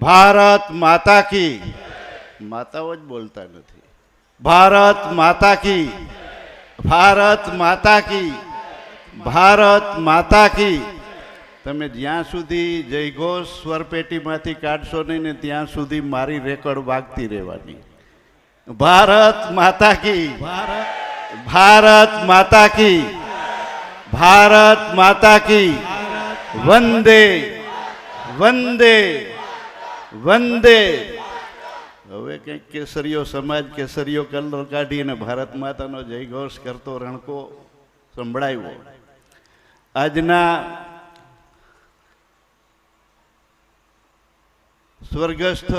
ભારત માતા કી. માતાઓ જ બોલતા નથી. ભારત માતા કી. ભારત માતા કી. ભારત માતા કી. તમે જ્યાં સુધી જયઘોષ સ્વરપેટીમાંથી કાઢશો નહીં ને ત્યાં સુધી મારી રેકોર્ડ વાગતી રહેવાની. ભારત માતા કી. ભારત માતા કી. ભારત માતા કી. વંદે. વંદે. વંદે. હવે કંઈક કેસરીઓ, સમાજ કેસરીઓ કલર કાઢીને ભારત માતાનો જયઘોષ કરતો રણકો સંભળાયો આજના સ્વર્ગસ્થ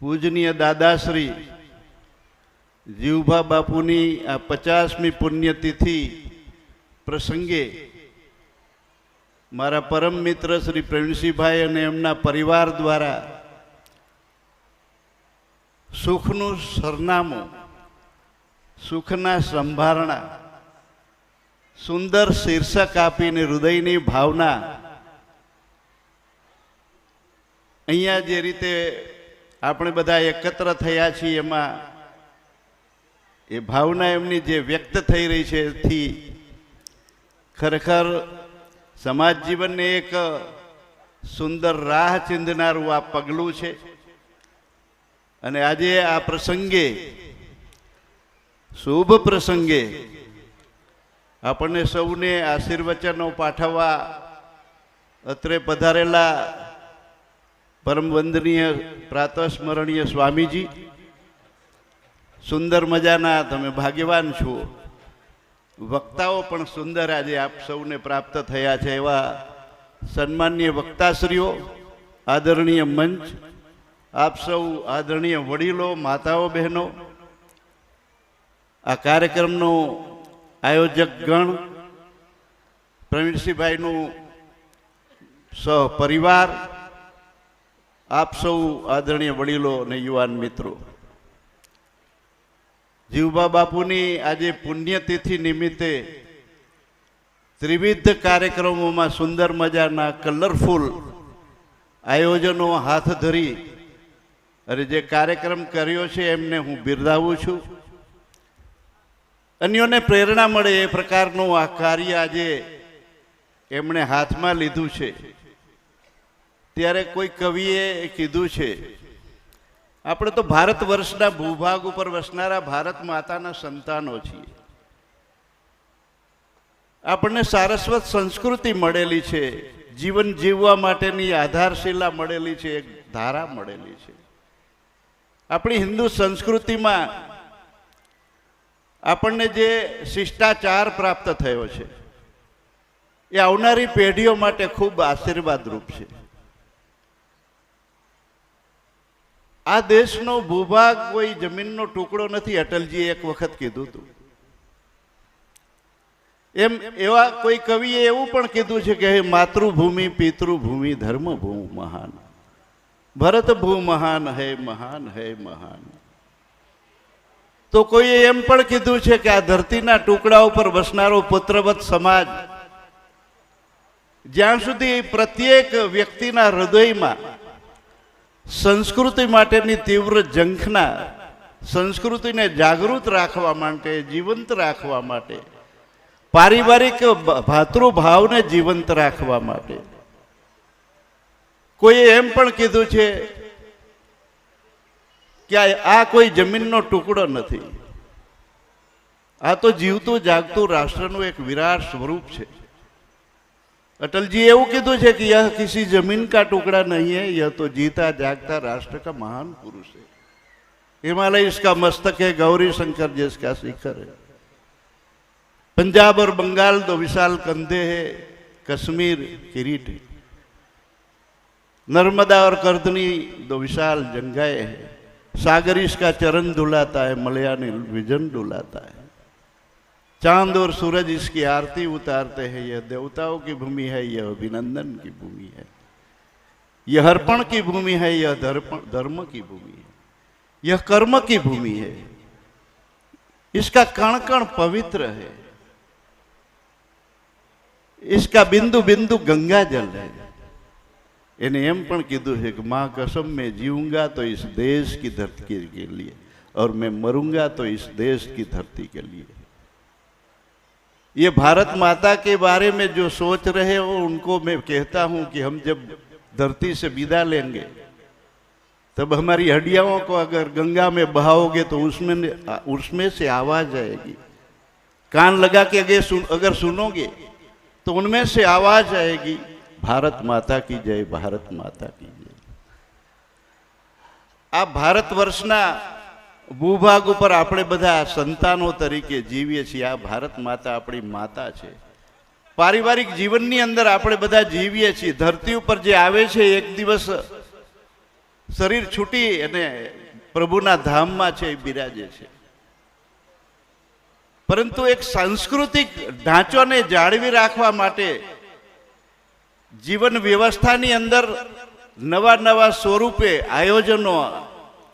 પૂજનીય દાદાશ્રી જીવભા બાપુની આ પચાસમી પુણ્યતિથિ પ્રસંગે મારા પરમ મિત્ર શ્રી પ્રવીણસિંહભાઈ અને એમના પરિવાર દ્વારા સુખનું સરનામું, સુખના સંભારણા, સુંદર શીર્ષક આપીને હૃદયની ભાવના અહીંયા જે રીતે આપણે બધા એકત્ર થયા છીએ એમાં એ ભાવના એમની જે વ્યક્ત થઈ રહી છે એથી ખરેખર સમાજ જીવનને એક સુંદર રાહ ચિંધનારું આ પગલું છે. અને આજે આ પ્રસંગે, શુભ પ્રસંગે આપણને સૌને આશીર્વચનો પાઠવવા અત્રે પધારેલા પરમ વંદનીય પ્રાતસ્મરણીય સ્વામીજી. સુંદર મજાના તમે ભાગ્યવાન છો. વક્તાઓ પણ સુંદર આજે આપ સૌને પ્રાપ્ત થયા છે એવા સન્માનીય વક્તાશ્રીઓ, આદરણીય મંચ, આપ સૌ આદરણીય વડીલો, માતાઓ, બહેનો, આ કાર્યક્રમનો આયોજક ગણ, પ્રવીણસિંહભાઈનું સહપરિવાર, આપ સૌ આદરણીય વડીલો અને યુવાન મિત્રો. જીવબા બાપુની આજે પુણ્યતિથિ નિમિત્તે ત્રિવિધ કાર્યક્રમોમાં સુંદર મજાના કલરફુલ આયોજનો હાથ ધરી અને જે કાર્યક્રમ કર્યો છે એમને હું બિરદાવું છું. અન્યોને પ્રેરણા મળે એ પ્રકારનું આ કાર્ય આજે એમણે હાથમાં લીધું છે. ત્યારે કોઈ કવિએ કીધું છે આપણે તો ભારત વર્ષના ભૂભાગ ઉપર વસનારા ભારત માતાના સંતાનો છીએ. આપણને સારસ્વત સંસ્કૃતિ મળેલી છે, જીવન જીવવા માટેની આધારશિલા મળેલી છે, એક ધારા મળેલી છે. આપણી હિન્દુ સંસ્કૃતિમાં આપણને જે શિષ્ટાચાર પ્રાપ્ત થયો છે, એ આવનારી પેઢીઓ માટે ખૂબ આશીર્વાદરૂપ છે. આ દેશનો ભૂભાગ કોઈ જમીનનો ટુકડો નથી, અટલજીએ એક વખત કીધું હતું. એમ એવા કોઈ કવિએ એવું પણ કીધું છે કે હે માતૃભૂમિ, પિતૃભૂમિ ધર્મભૂ મહાન. ભરત ભૂ મહાન, હે મહાન હે મહાન. તો કોઈએ એમ પણ કીધું છે કે આ ધરતીના ટુકડા ઉપર વસનારો પુત્રવત સમાજ, જ્યાં સુધી પ્રત્યેક વ્યક્તિના હૃદયમાં સંસ્કૃતિ માટેની તીવ્ર ઝંખના સંસ્કૃતિને જાગૃત રાખવા માટે, જીવંત રાખવા માટે, પારિવારિક ભાતૃભાવને જીવંત રાખવા માટે. કોઈએ એમ પણ કીધું છે કે આ કોઈ જમીનનો ટુકડો નથી. આ તો જીવતું જાગતું રાષ્ટ્રનું એક વિરાટ સ્વરૂપ છે. अटल એવું કીધું છે કે यह किसी जमीन का टुकड़ा नहीं है यह तो जीता जागता राष्ट्र का महान पुरुष है हिमालय इसका मस्तक है गौरी शंकर जिसका शिखर है पंजाब और बंगाल दो विशाल कंधे है कश्मीर किरीट है नर्मदा और कर्दनी दो विशाल जंगाए है सागर इसका चरण धुलाता है मलयानी विजन डुलाता है चांद और सूरज इसकी आरती उतारते हैं यह देवताओं की भूमि है यह अभिनंदन की भूमि है यह अर्पण की भूमि है यह धर्म धर्म की भूमि है यह कर्म की भूमि है इसका कण कण पवित्र है इसका बिंदु बिंदु गंगा जल है એને એમ પણ કીધું છે કે માँ कसम मैं जीऊंगा तो इस देश की धरती के लिए और मैं मरूंगा तो इस देश की धरती के लिए ये भारत माता के बारे में जो सोच रहे हो उनको मैं कहता हूं कि हम जब धरती से विदा लेंगे तब हमारी हड्डियाओं को अगर गंगा में बहाओगे तो उसमें उसमें से आवाज आएगी कान लगा के अगर सुन अगर सुनोगे तो उनमें से आवाज आएगी ભારત માતા કી જય ભારત માતા કી જય આ ભારત વર્ષના ભૂભાગ ઉપર આપણે બધા સંતાનો તરીકે જીવીએ છીએ. આ ભારત માતા આપણી માતા છે. પારિવારિક જીવનની અંદર આપણે બધા જીવીએ છીએ. ધરતી ઉપર જે આવે છે, એક દિવસ શરીર છૂટી અને પ્રભુના ધામમાં છે, એ બિરાજે છે. પરંતુ એક સાંસ્કૃતિક ઢાંચોને જાળવી રાખવા માટે જીવન વ્યવસ્થાની અંદર નવા નવા સ્વરૂપે આયોજનો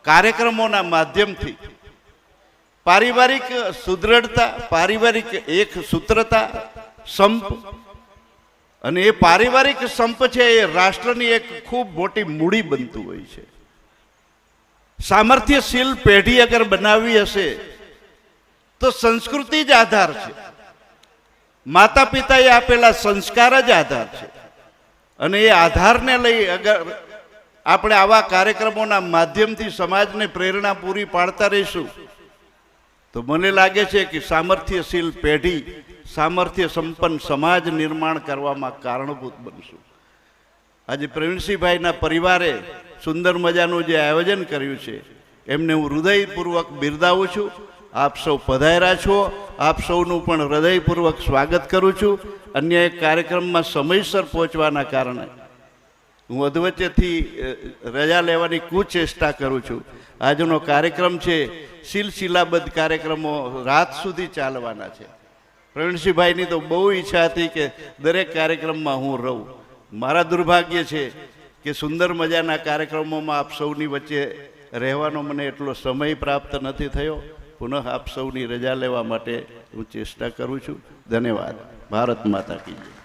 કાર્યક્રમોના માધ્યમથી પારિવારિક સુદૃઢતા પારિવારિક એક સૂત્રતા, સંપ અને એ પારિવારિક સંપ છે એ રાષ્ટ્રની એક ખૂબ મોટી મૂડી બનતું હોય છે. સામર્થ્યશીલ પેઢી અગર બનાવવી હશે, તો સંસ્કૃતિ જ આધાર છે. માતા પિતાએ આપેલા સંસ્કાર જ આધાર છે. અને એ આધારને લઈ અગર આપણે આવા કાર્યક્રમોના માધ્યમથી સમાજને પ્રેરણા પૂરી પાડતા રહીશું. તો મને લાગે છે કે સામર્થ્યશીલ પેઢી સામર્થ્ય સંપન્ન સમાજ નિર્માણ કરવામાં કારણભૂત બનશું. આજે પ્રવીણસિંહભાઈના પરિવારે સુંદર મજાનું જે આયોજન કર્યું છે, એમને હું હૃદયપૂર્વક બિરદાવું છું. આપ સૌ પધાર્યા છો. આપ સૌનું પણ હૃદયપૂર્વક સ્વાગત કરું છું. અન્ય એક કાર્યક્રમમાં સમયસર પહોંચવાના કારણે. હું અધવચ્ચેથી રજા લેવાની કુચેષ્ટા કરું છું. આજનો કાર્યક્રમ છે, સિલસિલાબદ્ધ કાર્યક્રમો રાત સુધી ચાલવાના છે. પ્રવીણસિંહભાઈની તો બહુ ઈચ્છા હતી કે દરેક કાર્યક્રમમાં હું રહું. મારા દુર્ભાગ્ય છે કે સુંદર મજાના કાર્યક્રમોમાં આપ સૌની વચ્ચે રહેવાનો મને એટલો સમય પ્રાપ્ત નથી થયો. પુનઃ આપ સૌની રજા લેવા માટે હું ચેષ્ટા કરું છું. ધન્યવાદ. ભારત માતા કી જય.